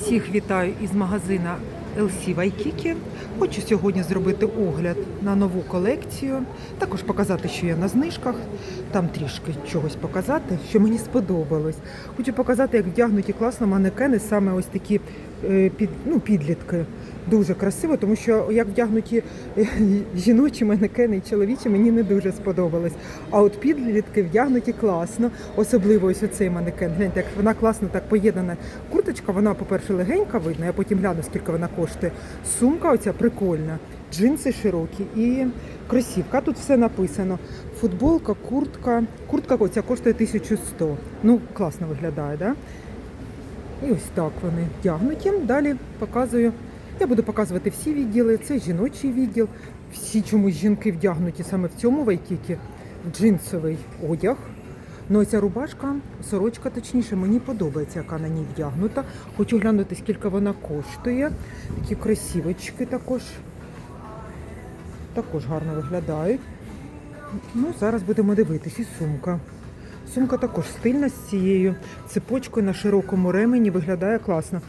Всіх вітаю із магазина LC Waikiki. Хочу сьогодні зробити огляд на нову колекцію, також показати, що я на знижках, там трішки чогось показати, що мені сподобалось. Хочу показати, як вдягнуті класно манекени, саме ось такі під, ну, підлітки. Дуже красиво, тому що як вдягнуті е, жіночі манекени і чоловічі мені не дуже сподобалось. А от підлітки вдягнуті класно, особливо ось оцей манекен. Гляньте, як вона класно так поєднана. Курточка, вона, по-перше, легенька видно, я потім гляну, скільки вона коштує. Сумка оця прикольна, джинси широкі і кросівка. Тут все написано. Футболка, куртка. Куртка оця коштує 1100. Ну, класно виглядає, да? І ось так вони вдягнуті. Далі показую. Я буду показувати всі відділи. Це жіночий відділ. Всі чомусь жінки вдягнуті саме в цьому вайкікі. Джинсовий одяг. Ну, ця рубашка, сорочка точніше, мені подобається, яка на ній вдягнута. Хочу глянути, скільки вона коштує. Такі красивочки також. Також гарно виглядають. Ну, зараз будемо дивитись. І сумка. Сумка також стильна з цією цепочкою на широкому ремені виглядає класно.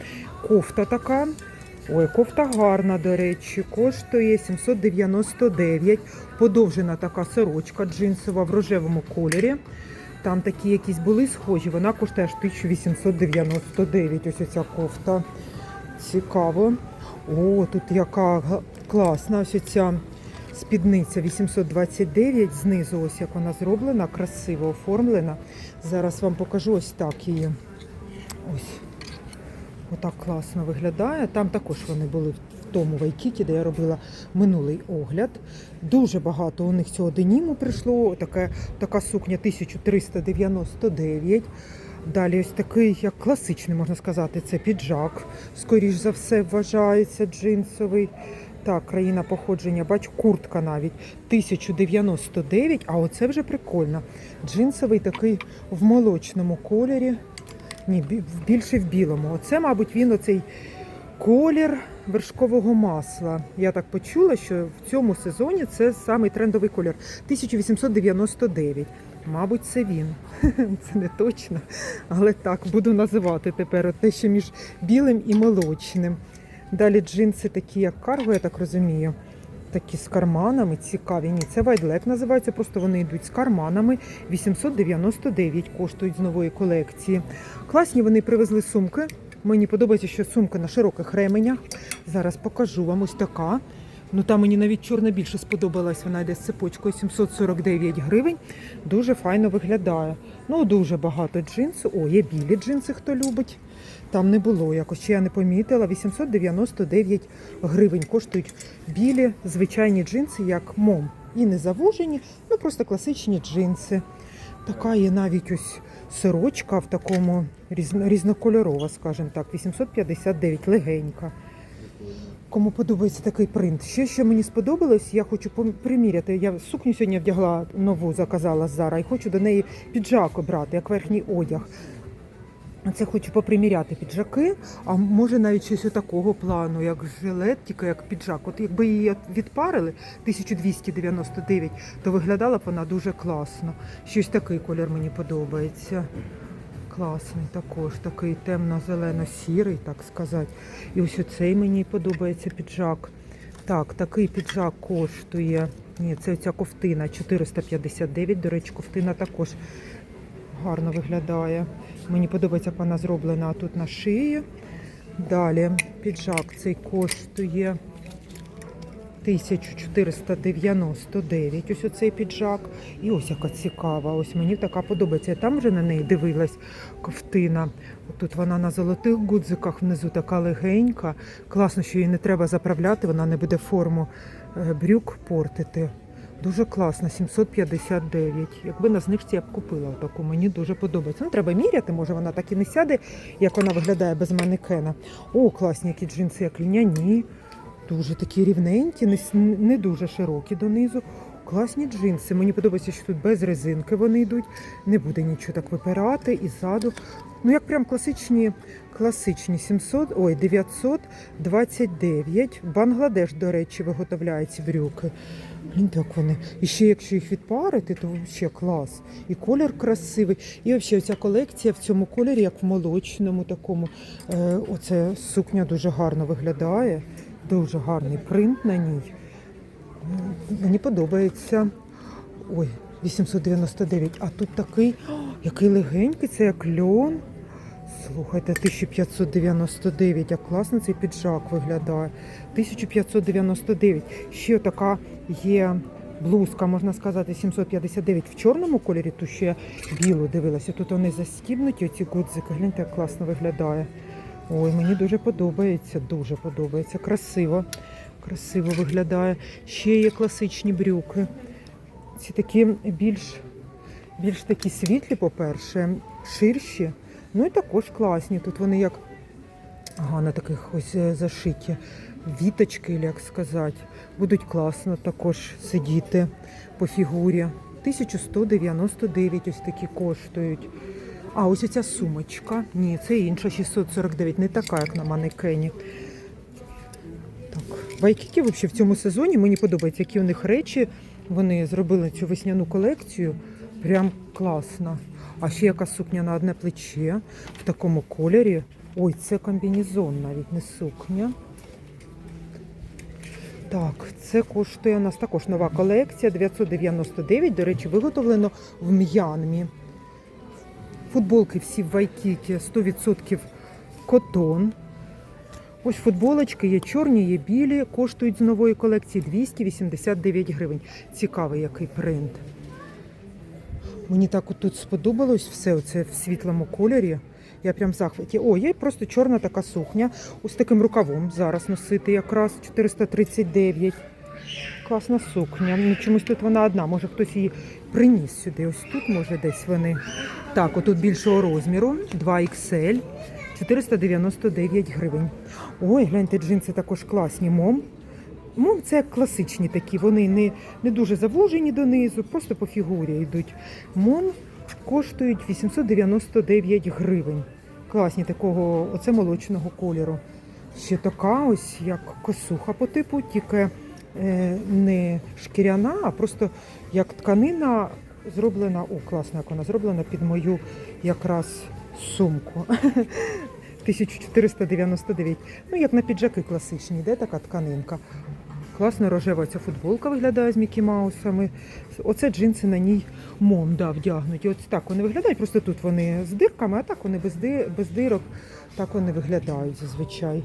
Кофта така. Ой, кофта гарна, до речі, коштує 799. Подовжена така сорочка джинсова в рожевому кольорі. Там такі якісь були схожі, вона коштує аж 1899. Ось ця кофта. Цікаво. О, тут яка класна ось ця спідниця 829. Знизу ось як вона зроблена, красиво оформлена. Зараз вам покажу ось так її. Ось. Отак класно виглядає. Там також вони були в тому вайкіті, де я робила минулий огляд. Дуже багато у них цього деніму прийшло. Така, така сукня 1399. Далі ось такий, як класичний, можна сказати, це піджак. Скоріш за все, вважається джинсовий. Так, країна походження, бач, куртка навіть 1099, а оце вже прикольно. Джинсовий такий в молочному кольорі. Ні, більше в білому. Оце, мабуть, він оцей колір вершкового масла. Я так почула, що в цьому сезоні це самий трендовий колір. 1899. Мабуть, це він. Це не точно. Але так, буду називати тепер те, що між білим і молочним. Далі джинси такі, як карго, я так розумію. Такі з карманами, цікаві. Ні, це вайдлек називається, просто вони йдуть з карманами. 899 коштують з нової колекції. Класні вони привезли сумки. Мені подобається, що сумка на широких ременях. Зараз покажу вам ось така. Ну там мені навіть чорна більше сподобалась. Вона йде з цепочкою 749 гривень. Дуже файно виглядає. Ну, дуже багато джинсу. О, є білі джинси, хто любить. Там не було якось, ще я не помітила. 899 гривень коштують білі звичайні джинси, як мом. І не завужені, ну просто класичні джинси. Така є навіть ось сорочка в такому різнокольорова, скажімо так, 859 легенька. Кому подобається такий принт. Ще що мені сподобалось, я хочу приміряти. Я сукню сьогодні вдягла нову, заказала з Zara, і хочу до неї піджак обрати, як верхній одяг. Це хочу поприміряти піджаки, а може навіть щось такого плану, як жилет, тільки як піджак. От якби її відпарили 1299, то виглядала б вона дуже класно. Щось такий колір мені подобається. Класний також, такий темно-зелено-сірий, так сказати. І ось оцей мені подобається піджак. Так, такий піджак коштує. Ні, це ця ковтина 459. До речі, ковтина також гарно виглядає. Мені подобається, як вона зроблена тут на шиї. Далі піджак цей коштує 1499. Ось оцей піджак. І ось яка цікава. Ось мені така подобається. Я там вже на неї дивилась ковтина. Тут вона на золотих гудзиках внизу така легенька. Класно, що її не треба заправляти, вона не буде форму е, брюк портити. Дуже класно, 759. Якби на знижці я б купила таку, мені дуже подобається. Ну, треба міряти, може вона так і не сяде, як вона виглядає без манекена. О, класні які джинси, як ліняні. Дуже такі рівненькі, не, дуже широкі донизу. Класні джинси. Мені подобається, що тут без резинки вони йдуть. Не буде нічого так випирати. І ззаду Ну, як прям класичні, класичні 700, ой, 929. Бангладеш, до речі, виготовляє ці брюки. Блін, так вони. І ще якщо їх відпарити, то ще клас. І колір красивий. І взагалі ця колекція в цьому кольорі, як в молочному такому. Е, оце сукня дуже гарно виглядає. Дуже гарний принт на ній. Мені подобається. Ой, 899. А тут такий, який легенький, це як льон. Слухайте, 1599, як класно цей піджак виглядає. 1599. Ще така є блузка, можна сказати, 759 в чорному кольорі, ту ще білу дивилася. Тут вони застібнуті, оці гудзики. Гляньте, як класно виглядає. Ой, мені дуже подобається, дуже подобається. Красиво. Красиво виглядає. Ще є класичні брюки. Ці такі більш, більш такі світлі, по-перше, ширші. Ну і також класні. Тут вони як ага, на таких ось е, зашиті віточки, як сказати. Будуть класно також сидіти по фігурі. 1199 ось такі коштують. А ось оця сумочка. Ні, це інша 649, не така, як на манекені. Так, Вайкіки взагалі в цьому сезоні мені подобається, які у них речі. Вони зробили цю весняну колекцію. Прям класно. А ще яка сукня на одне плече в такому кольорі. Ой, це комбінезон навіть не сукня. Так, це коштує у нас також нова колекція 999. До речі, виготовлено в М'янмі. Футболки всі в Вайкікі 100% котон. Ось футболочки є чорні, є білі, коштують з нової колекції 289 гривень. Цікавий який принт. Мені так от тут сподобалось все оце в світлому кольорі. Я прям в захваті. О, є просто чорна така сукня. Ось таким рукавом зараз носити якраз 439. Класна сукня. Ну, чомусь тут вона одна. Може хтось її приніс сюди. Ось тут, може, десь вони. Так, отут більшого розміру, 2XL, 499 гривень. Ой, гляньте, джинси також класні. Мом. Мом це класичні такі, вони не, не дуже завужені донизу, просто по фігурі йдуть. Мом коштують 899 гривень. Класні такого, оце молочного кольору. Ще така ось як косуха по типу, тільки е, не шкіряна, а просто як тканина зроблена, о, класно, як вона зроблена під мою якраз сумку. 1499. Ну, як на піджаки класичні, де така тканинка. Класно рожева ця футболка виглядає з Мікі Маусами. Оце джинси на ній мом вдягнуті. Ось так вони виглядають. Просто тут вони з дирками, а так вони без, без дирок. Так вони виглядають зазвичай.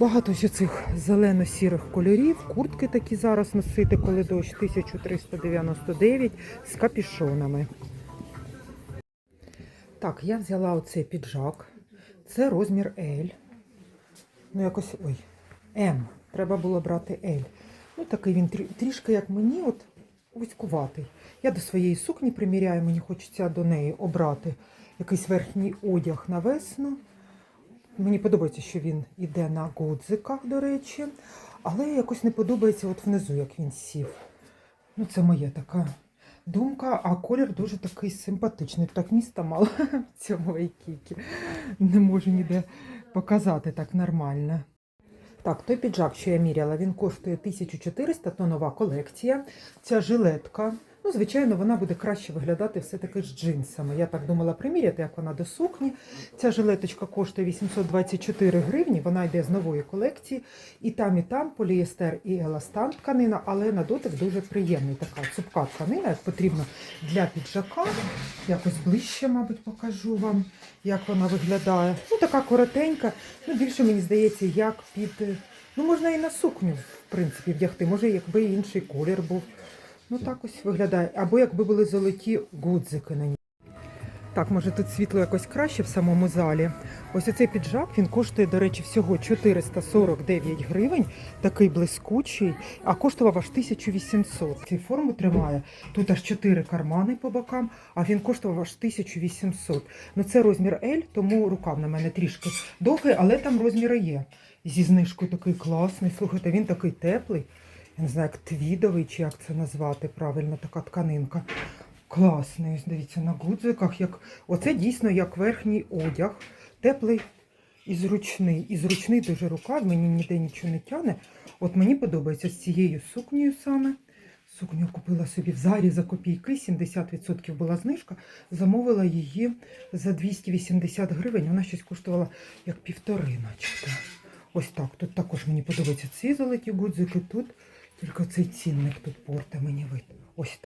Багато ось цих зелено-сірих кольорів. Куртки такі зараз носити, коли дощ 1399 з капішонами. Так, я взяла оцей піджак. Це розмір L. Ну, якось. Ой, М. Треба було брати L. Ну, такий він трішки, як мені, от вузькуватий. Я до своєї сукні приміряю, мені хочеться до неї обрати якийсь верхній одяг на весну. Мені подобається, що він іде на гудзиках, до речі, але якось не подобається от внизу, як він сів. Ну, це моя така думка, а колір дуже такий симпатичний. Так міста мало в цьому вайкікі. Не можу ніде показати так нормально. Так, той піджак, що я міряла, він коштує 1400, то нова колекція. Ця жилетка. Ну, звичайно, вона буде краще виглядати все-таки з джинсами. Я так думала приміряти, як вона до сукні. Ця жилеточка коштує 824 гривні, вона йде з нової колекції. І там, і там поліестер і еластан тканина, але на дотик дуже приємний. Така цупка тканина, як потрібно для піджака. Якось ближче, мабуть, покажу вам, як вона виглядає. Ну, така коротенька. Ну, більше мені здається, як під. Ну, можна і на сукню, в принципі, вдягти. Може, якби інший колір був. Ну так ось виглядає. Або якби були золоті гудзики на ній. Так, може тут світло якось краще в самому залі. Ось оцей піджак, він коштує, до речі, всього 449 гривень, такий блискучий, а коштував аж 1800. Цю форму тримає. Тут аж 4 кармани по бокам, а він коштував аж 1800. Ну це розмір L, тому рукав на мене трішки довгий, але там розміри є. Зі знижкою такий класний. Слухайте, він такий теплий. Я не знаю, як твідовий, чи як це назвати правильно, така тканинка. Класний, дивіться, на гудзиках. Як... Оце дійсно як верхній одяг. Теплий і зручний. І зручний дуже рукав, мені ніде нічого не тяне. От мені подобається з цією сукнею саме. Сукню купила собі в зарі за копійки, 70% була знижка. Замовила її за 280 гривень. Вона щось коштувала як півтори, начебто. Ось так. Тут також мені подобаються ці золоті гудзики. Тут тільки цей цінник тут порта мені вид. Ось так.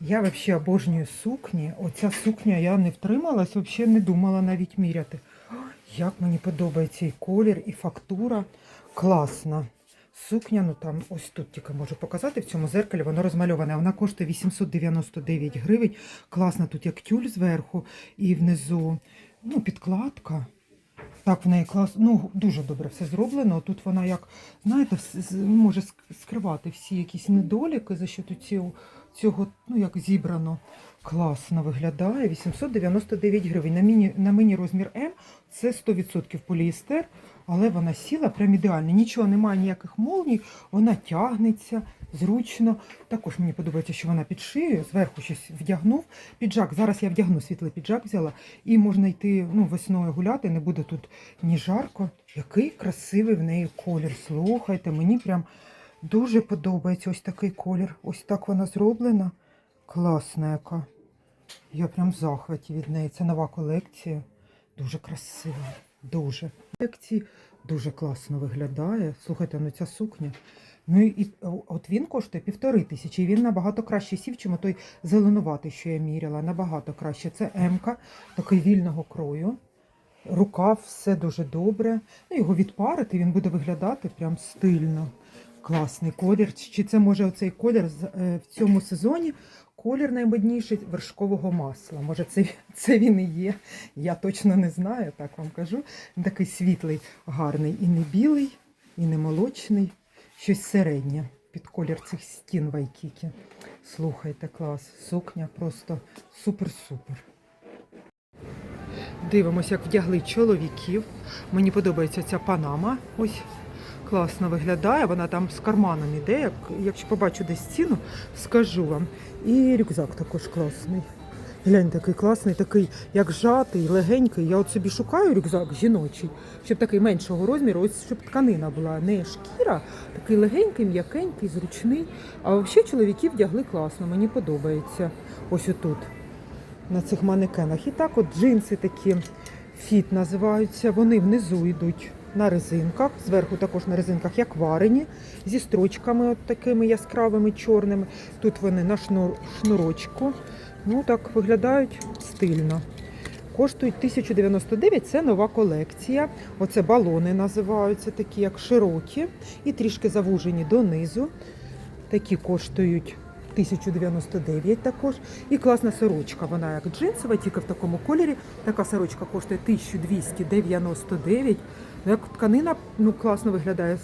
Я взагалі обожнюю сукні. Оця сукня я не втрималась, взагалі не думала навіть міряти. Як мені подобається і колір, і фактура. Класна. Сукня, ну там ось тут тільки можу показати в цьому зеркалі, воно розмальоване. Вона коштує 899 гривень. Класна тут як тюль зверху і внизу ну, підкладка. Так, в неї клас, ну дуже добре все зроблено. Тут вона як, знаєте, може скривати всі якісь недоліки за що тут цього, цього, ну як зібрано. Класно виглядає. 899 гривень. На міні, на мені розмір М це 100% поліестер, але вона сіла прям ідеально. Нічого немає, ніяких молній, вона тягнеться зручно. Також мені подобається, що вона під шиєю, зверху щось вдягнув. Піджак. Зараз я вдягну світлий піджак взяла, і можна йти ну, весною гуляти, не буде тут ні жарко. Який красивий в неї колір. Слухайте, мені прям дуже подобається ось такий колір. Ось так вона зроблена. Класна яка. Я прям в захваті від неї. Це нова колекція. Дуже красива. Дуже. Колекції дуже класно виглядає. Слухайте, ну ця сукня. Ну і от він коштує півтори тисячі. І він набагато краще сів, чим той зеленуватий, що я міряла. Набагато краще. Це М-ка, такий вільного крою. Рукав, все дуже добре. Ну, його відпарити, він буде виглядати прям стильно. Класний колір. Чи це може оцей колір е, в цьому сезоні? Колір наймодніший вершкового масла. Може, це, це він і є. Я точно не знаю, так вам кажу. Він такий світлий, гарний. І не білий, і не молочний. Щось середнє під колір цих стін Вайкікі. Слухайте, клас. Сукня просто супер-супер. Дивимося, як вдягли чоловіків. Мені подобається ця панама. Ось класно виглядає. Вона там з карманом іде. Як, якщо побачу десь ціну, скажу вам. І рюкзак також класний. Глянь, такий класний, такий як жатий, легенький. Я от собі шукаю рюкзак жіночий, щоб такий меншого розміру, ось щоб тканина була, не шкіра, такий легенький, м'якенький, зручний. А взагалі чоловіки вдягли класно, мені подобається. Ось отут на цих манекенах. І так от джинси такі фіт називаються. Вони внизу йдуть на резинках, зверху також на резинках, як варені, зі строчками от такими яскравими чорними. Тут вони на шнур, шнурочку. Ну так виглядають стильно. Коштують 1099, це нова колекція. Оце балони називаються, такі як широкі і трішки завужені донизу. Такі коштують 1099 також. І класна сорочка. Вона як джинсова, тільки в такому кольорі. Така сорочка коштує 1299. Ну, Як тканина ну, класно виглядає,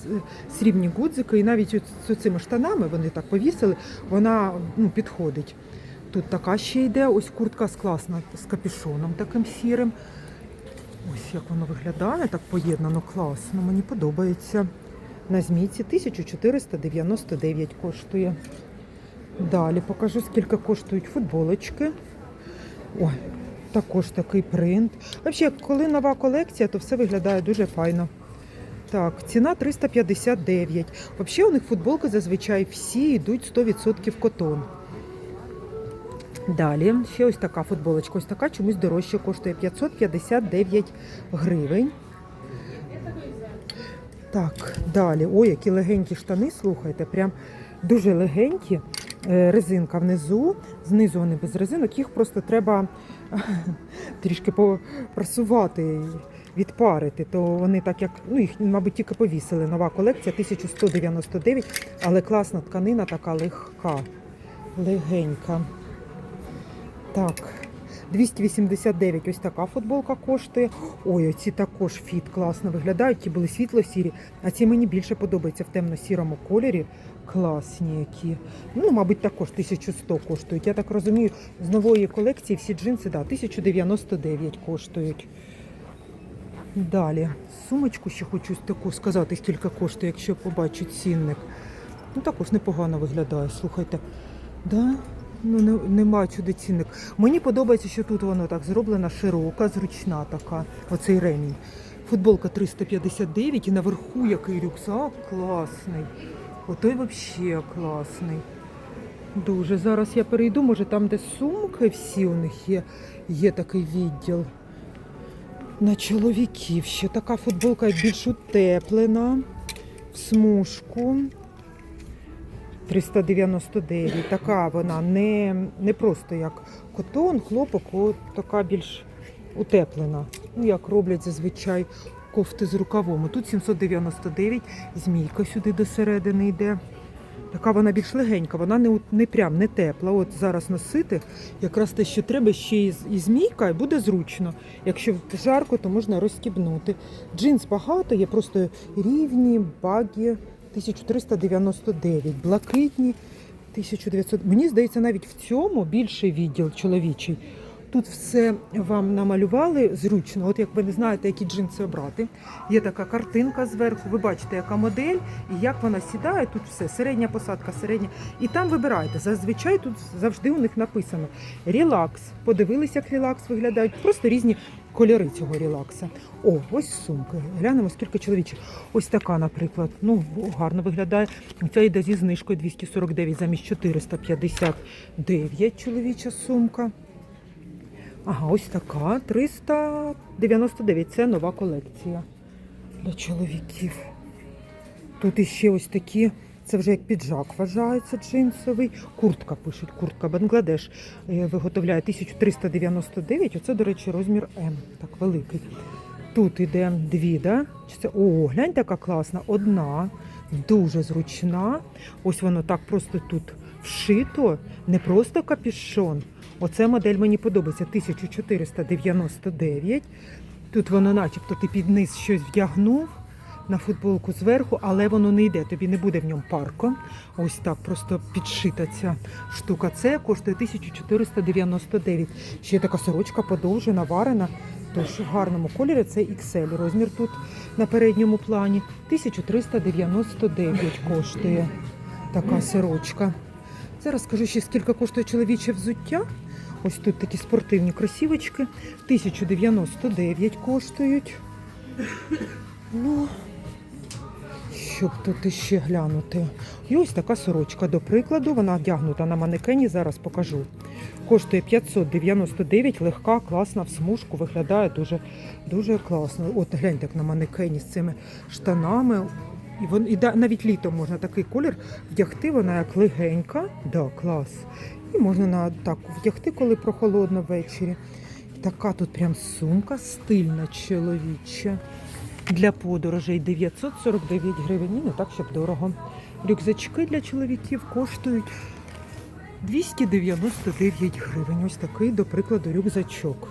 срібні гудзики, і навіть з цими штанами вони так повісили, вона ну, підходить. Тут така ще йде, ось куртка з класна з капюшоном таким сірим. Ось як воно виглядає, так поєднано класно. Мені подобається. На змійці 1499 коштує. Далі покажу, скільки коштують футболочки. Ой, також такий принт. Взагалі, коли нова колекція, то все виглядає дуже файно. Так, ціна 359. Взагалі у них футболки зазвичай всі йдуть 100% котон. Далі ще ось така футболочка. Ось така чомусь дорожче коштує 559 гривень. Так, далі. Ой, які легенькі штани, слухайте, прям дуже легенькі. Е, Резинка внизу, знизу вони без резинок, їх просто треба трішки просувати, відпарити. То вони так як, ну їх, мабуть, тільки повісили. Нова колекція 1199, але класна тканина, така легка, легенька. Так, 289 ось така футболка коштує. Ой, оці також фіт класно виглядають. Ті були світло-сірі, а ці мені більше подобаються в темно-сірому кольорі. Класні які. Ну, мабуть, також 1100 коштують. Я так розумію, з нової колекції всі джинси, да, 1099 коштують. Далі, сумочку ще хочу таку сказати, скільки коштує, якщо побачу цінник. Ну, також непогано виглядає, слухайте. Да? Ну, не, нема чуди цінник. Мені подобається, що тут воно так зроблена широка, зручна така. Оцей ремінь. Футболка 359 і наверху який рюкзак класний. Отой взагалі класний. Дуже. Зараз я перейду, може там, де сумки всі у них є, є такий відділ. На чоловіків ще така футболка більш утеплена в смужку. 399. Така вона не, не просто як котон, хлопок, от така більш утеплена. Ну, як роблять зазвичай кофти з рукавом. Тут 799, змійка сюди до середини йде. Така вона більш легенька, вона не, не прям не тепла. От зараз носити якраз те, що треба, ще і, змійка, і буде зручно. Якщо жарко, то можна розстібнути. Джинс багато, є просто рівні, багі 1399, блакитні 1900. Мені здається, навіть в цьому більший відділ чоловічий. Тут все вам намалювали зручно. От як ви не знаєте, які джинси обрати. Є така картинка зверху. Ви бачите, яка модель і як вона сідає. Тут все середня посадка, середня. І там вибираєте. Зазвичай тут завжди у них написано релакс. Подивилися, як релакс виглядають. Просто різні кольори цього релакса. О, ось сумки. Глянемо, скільки чоловічих. Ось така, наприклад. Ну, гарно виглядає. Ця йде зі знижкою 249 замість 459 чоловіча сумка. Ага, ось така 399. Це нова колекція для чоловіків. Тут іще ось такі, це вже як піджак вважається джинсовий. Куртка пишуть, куртка Бангладеш е, виготовляє 1399. Оце, до речі, розмір М, так великий. Тут іде дві, да? Чи це? О, глянь, така класна. Одна, дуже зручна. Ось воно так просто тут вшито, не просто капюшон. Оце модель мені подобається 1499. Тут воно, начебто, ти під низ щось вдягнув на футболку зверху, але воно не йде, тобі не буде в ньому парко. Ось так просто підшита ця штука. Це коштує 1499. Ще така сорочка подовжена, варена. Тож в гарному кольорі це XL. Розмір тут на передньому плані. 1399 коштує така сорочка. Зараз скажу ще скільки коштує чоловіче взуття. Ось тут такі спортивні кросівочки. 1099 коштують. Ну, щоб тут іще глянути. І ось така сорочка, до прикладу, вона вдягнута на манекені, зараз покажу. Коштує 599, легка, класна в смужку, виглядає дуже, дуже класно. От гляньте, як на манекені з цими штанами. І, вон, і навіть літом можна такий колір вдягти, вона як легенька, да, клас. І можна на так вдягти, коли прохолодно ввечері. Така тут прям сумка стильна чоловіча. Для подорожей 949 гривень. Не так, щоб дорого. Рюкзачки для чоловіків коштують 299 гривень. Ось такий, до прикладу, рюкзачок.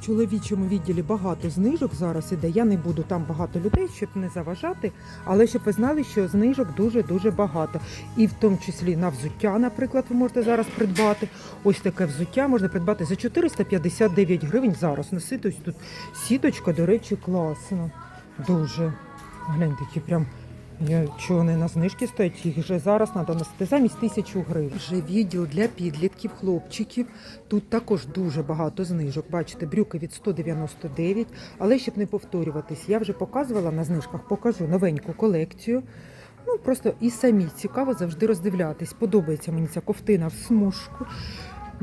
В чоловічому відділі багато знижок зараз іде. Я не буду там багато людей, щоб не заважати, але щоб ви знали, що знижок дуже-дуже багато. І в тому числі на взуття, наприклад, ви можете зараз придбати. Ось таке взуття можна придбати за 459 гривень зараз. Носити ось тут сіточка, до речі, класно. Дуже. Гляньте, які прям. Чого вони на знижки стоять, їх вже зараз треба носити замість тисячу гривень. Вже відділ для підлітків, хлопчиків. Тут також дуже багато знижок. Бачите, брюки від 199. Але щоб не повторюватись, я вже показувала на знижках, покажу новеньку колекцію. Ну просто і самі цікаво завжди роздивлятись. Подобається мені ця ковтина в смужку.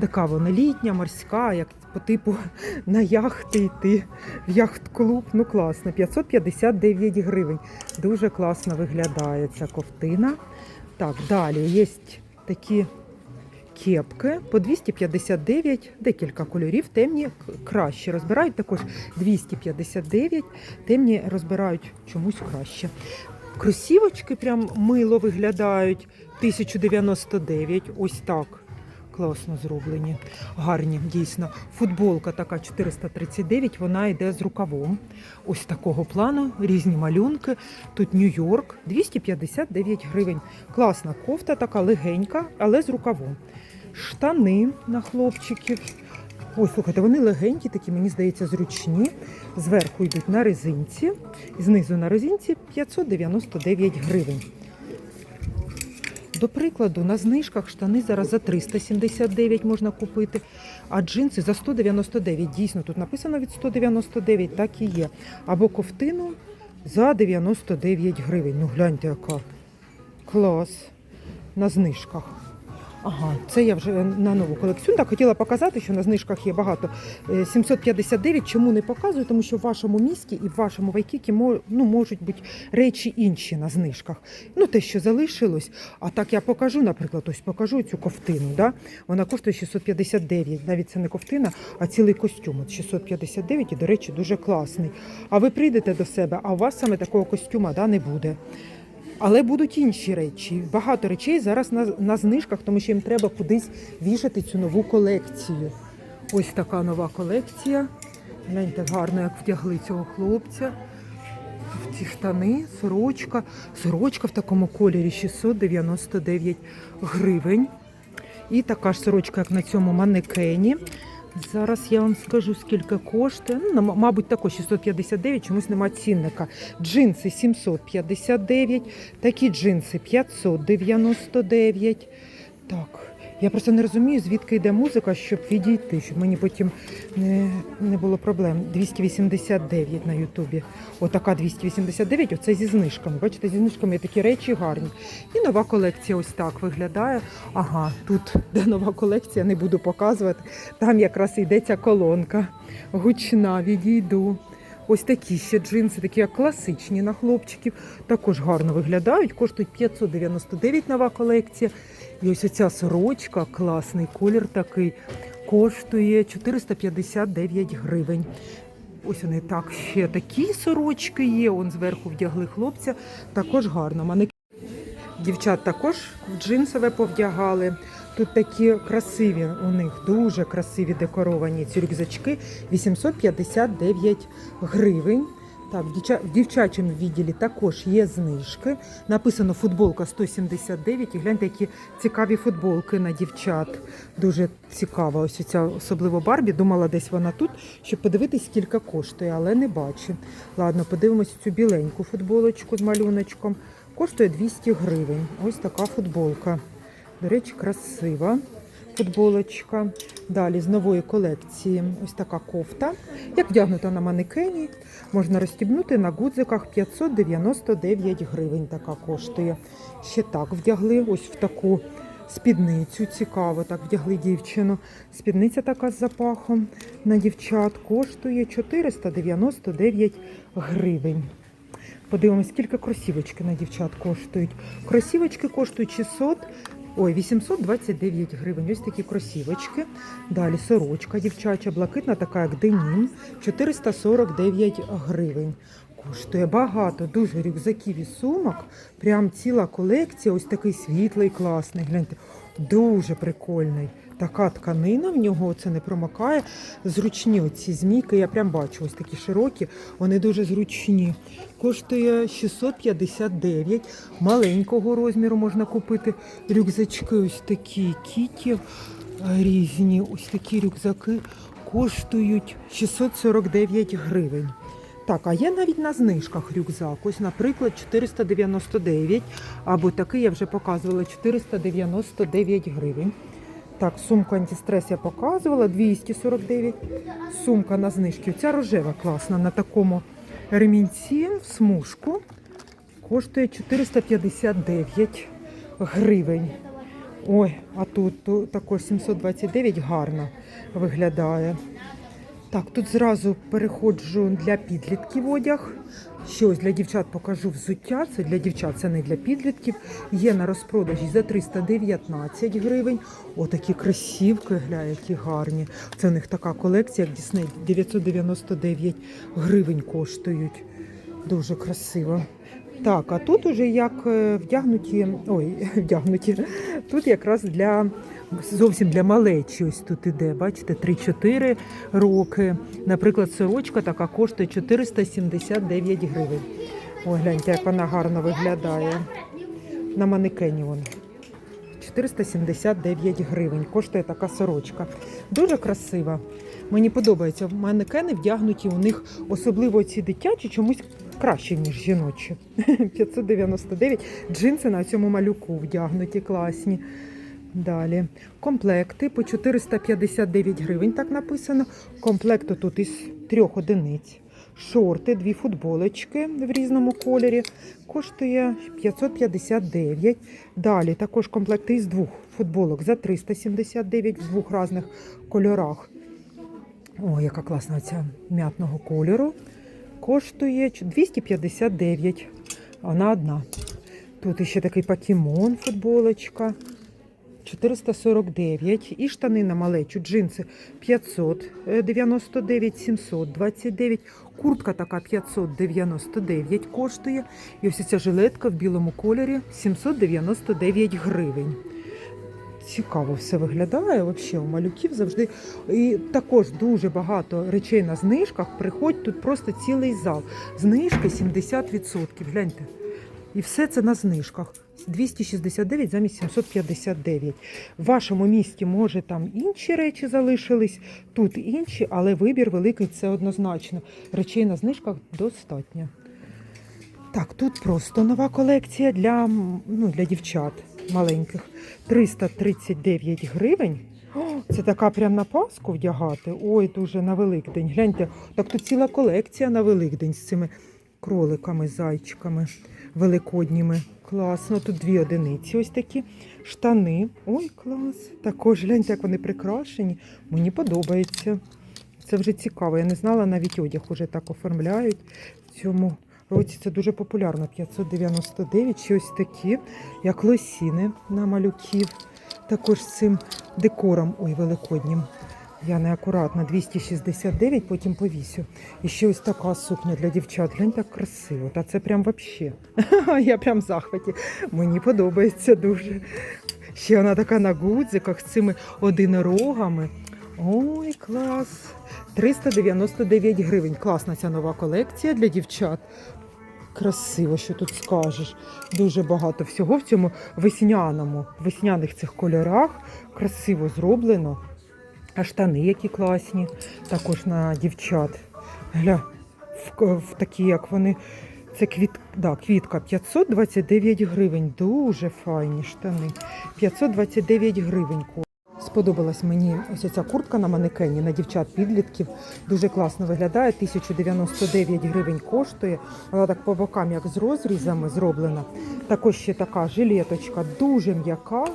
Така вона літня, морська, як по типу на яхти йти в яхт-клуб. Ну класно, 559 гривень. Дуже класно виглядає ця ковтина. Так, далі є такі кепки по 259, декілька кольорів, темні краще розбирають. Також 259, темні розбирають чомусь краще. Кросівочки прям мило виглядають. 1099, ось так. Класно зроблені, гарні, дійсно. Футболка така 439, вона йде з рукавом. Ось такого плану, різні малюнки. Тут Нью-Йорк, 259 гривень. Класна кофта, така легенька, але з рукавом. Штани на хлопчиків. Ой, слухайте, вони легенькі, такі, мені здається, зручні. Зверху йдуть на резинці, знизу на резинці 599 гривень. До прикладу, на знижках штани зараз за 379 можна купити, а джинси за 199. Дійсно, тут написано від 199, так і є. Або ковтину за 99 гривень. Ну гляньте, яка клас на знижках. Ага, це я вже на нову колекцію. Так, хотіла показати, що на знижках є багато. Е, 759. Чому не показую? Тому що в вашому місті і в вашому вайкікі ну, можуть бути речі інші на знижках. Ну, те, що залишилось. А так я покажу, наприклад, ось покажу цю ковтину. Да? Вона коштує 659. Навіть це не ковтина, а цілий костюм. От 659 і, до речі, дуже класний. А ви прийдете до себе, а у вас саме такого костюма да, не буде. Але будуть інші речі. Багато речей зараз на, на знижках, тому що їм треба кудись вішати цю нову колекцію. Ось така нова колекція. Гляньте, гарно, як вдягли цього хлопця. Ці штани, сорочка. Сорочка в такому кольорі 699 гривень. І така ж сорочка, як на цьому манекені. Зараз я вам скажу, скільки коштує. Ну, мабуть, також 659, чомусь нема цінника. Джинси 759, такі джинси 599. Так. Я просто не розумію, звідки йде музика, щоб відійти, щоб мені потім не, не було проблем. 289 на Ютубі. Отака 289, оце зі знижками. Бачите, зі знижками є такі речі гарні. І нова колекція ось так виглядає. Ага, тут де нова колекція, не буду показувати. Там якраз йдеться колонка. Гучна, відійду. Ось такі ще джинси, такі як класичні на хлопчиків, також гарно виглядають. Коштують 599 нова колекція. І ось оця сорочка, класний колір такий, коштує 459 гривень. Ось вони так ще такі сорочки є. Он зверху вдягли хлопця. Також гарно. Манекен Дівчат також в джинсове повдягали. Тут такі красиві у них, дуже красиві декоровані ці рюкзачки. 859 гривень. Так, в дівчачому відділі також є знижки. Написано футболка 179. І гляньте, які цікаві футболки на дівчат. Дуже цікава. Ось ця особливо Барбі. Думала, десь вона тут, щоб подивитись, скільки коштує, але не бачу. Ладно, подивимось цю біленьку футболочку з малюночком. Коштує 200 гривень. Ось така футболка. До речі, красива футболочка. Далі з нової колекції ось така кофта. Як вдягнута на манекені, можна розстібнути на гудзиках 599 гривень. Така коштує. Ще так вдягли ось в таку спідницю. Цікаво, так вдягли дівчину. Спідниця така з запахом на дівчат коштує 499 гривень. Подивимось, скільки кросівочки на дівчат коштують. Кросівочки коштують 600, ой, 829 гривень. Ось такі кросівочки. Далі сорочка дівчача, блакитна, така як денім, 449 гривень. Коштує багато, дуже рюкзаків і сумок. Прям ціла колекція, ось такий світлий, класний. Гляньте, дуже прикольний. Така тканина в нього це не промокає. Зручні оці змійки. Я прям бачу, ось такі широкі, вони дуже зручні. Коштує 659. Маленького розміру можна купити. Рюкзачки ось такі кіті е, різні. Ось такі рюкзаки коштують 649 гривень. Так, а є навіть на знижках рюкзак. Ось, наприклад, 499, або такий я вже показувала 499 гривень. Так, сумку антистрес я показувала 249. Сумка на знижки. Ця рожева класна на такому ремінці в смужку. Коштує 459 гривень. Ой, а тут також 729 гарно виглядає. Так, тут зразу переходжу для підлітків одяг. Ще ось для дівчат покажу взуття. Це для дівчат, це не для підлітків. Є на розпродажі за 319 гривень. Отакі красівки, гля, які гарні. Це у них така колекція, як Дісней, 999 гривень коштують. Дуже красиво. Так, а тут уже як е, вдягнуті, ой, вдягнуті. Тут якраз для зовсім для малечі. Ось тут іде, бачите, 3-4 роки. Наприклад, сорочка така коштує 479 гривень. Ой, гляньте, як вона гарно виглядає. На манекені вона. 479 гривень. Коштує така сорочка. Дуже красива. Мені подобається. Манекени вдягнуті у них, особливо ці дитячі, чомусь краще, ніж жіночі. 599. Джинси на цьому малюку вдягнуті, класні. Далі. Комплекти по 459 гривень, так написано. Комплекту тут із трьох одиниць. Шорти, дві футболочки в різному кольорі. Коштує 559. Далі також комплекти із двох футболок за 379 в двох різних кольорах. О, яка класна ця м'ятного кольору. Коштує 259. Вона одна. Тут ще такий покемон, футболочка. 449 і штани на малечу, джинси 599, 729, куртка така 599 коштує. І ось ця жилетка в білому кольорі 799 гривень. Цікаво все виглядає взагалі у малюків завжди. І також дуже багато речей на знижках. Приходь тут просто цілий зал. Знижки 70%. Гляньте. І все це на знижках. 269 замість 759. В вашому місті, може, там інші речі залишились, тут інші, але вибір великий це однозначно. Речей на знижках достатньо. Так, тут просто нова колекція для, ну, для дівчат маленьких. 339 гривень. Це така прям на Пасху вдягати. Ой, дуже на Великдень. Гляньте, так тут ціла колекція на Великдень з цими кроликами, зайчиками великодніми. Класно. Тут дві одиниці ось такі. Штани. Ой, клас. Також гляньте, як вони прикрашені. Мені подобається. Це вже цікаво. Я не знала, навіть одяг уже так оформляють. В цьому році це дуже популярно. 599 чи ось такі, як лосіни на малюків. Також з цим декором, ой, великоднім. Я неакуратна, 269, потім повісю. І ще ось така сукня для дівчат. Глянь, так красиво. Та це прям вообще. Я прям в захваті. Мені подобається дуже. Ще вона така на гудзиках з цими одинорогами. Ой, клас! 399 гривень. Класна ця нова колекція для дівчат. Красиво, що тут скажеш. Дуже багато всього в цьому весняному, весняних цих кольорах. Красиво зроблено. А штани які класні, також на дівчат. Гля, в, в такі, як вони. Це квіт, да, квітка 529 гривень. Дуже файні штани. 529 гривень. Сподобалась мені ось ця куртка на манекені на дівчат підлітків. Дуже класно виглядає. 1099 гривень коштує. Вона так по бокам, як з розрізами зроблена. Також ще така жилеточка, дуже м'яка.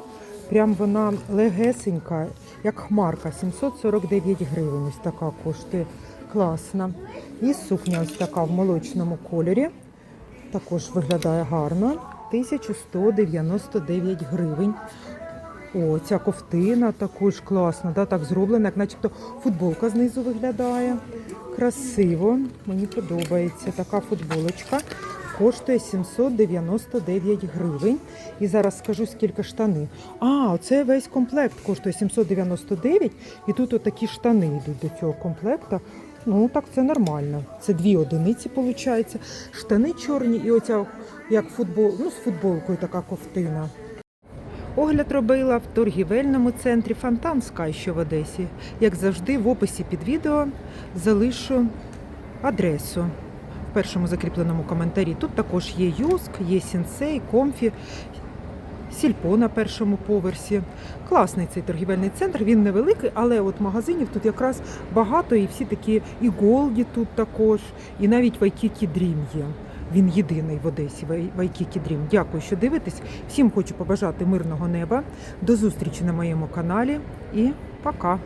Прям вона легесенька, як хмарка, 749 гривень. Ось така коштує. Класна. І сукня ось така в молочному кольорі. Також виглядає гарно. 1199 гривень. О, ця ковтина також класна, да, так зроблена, як начебто футболка знизу виглядає. Красиво, мені подобається. Така футболочка коштує 799 гривень. І зараз скажу, скільки штани. А, це весь комплект коштує 799. І тут отакі штани йдуть до цього комплекту. Ну, так це нормально. Це дві одиниці, виходить. Штани чорні і оця як футбол, ну, з футболкою така ковтина. Огляд робила в торгівельному центрі Фонтан Скай, що в Одесі. Як завжди, в описі під відео залишу адресу в першому закріпленому коментарі. Тут також є Юск, є Сінсей, Комфі, Сільпо на першому поверсі. Класний цей торгівельний центр. Він невеликий, але от магазинів тут якраз багато, і всі такі і Голді тут також, і навіть Вайкікі Дрім є. Він єдиний в Одесі, Вайкікі Дрім. Дякую, що дивитесь. Всім хочу побажати мирного неба. До зустрічі на моєму каналі і пока.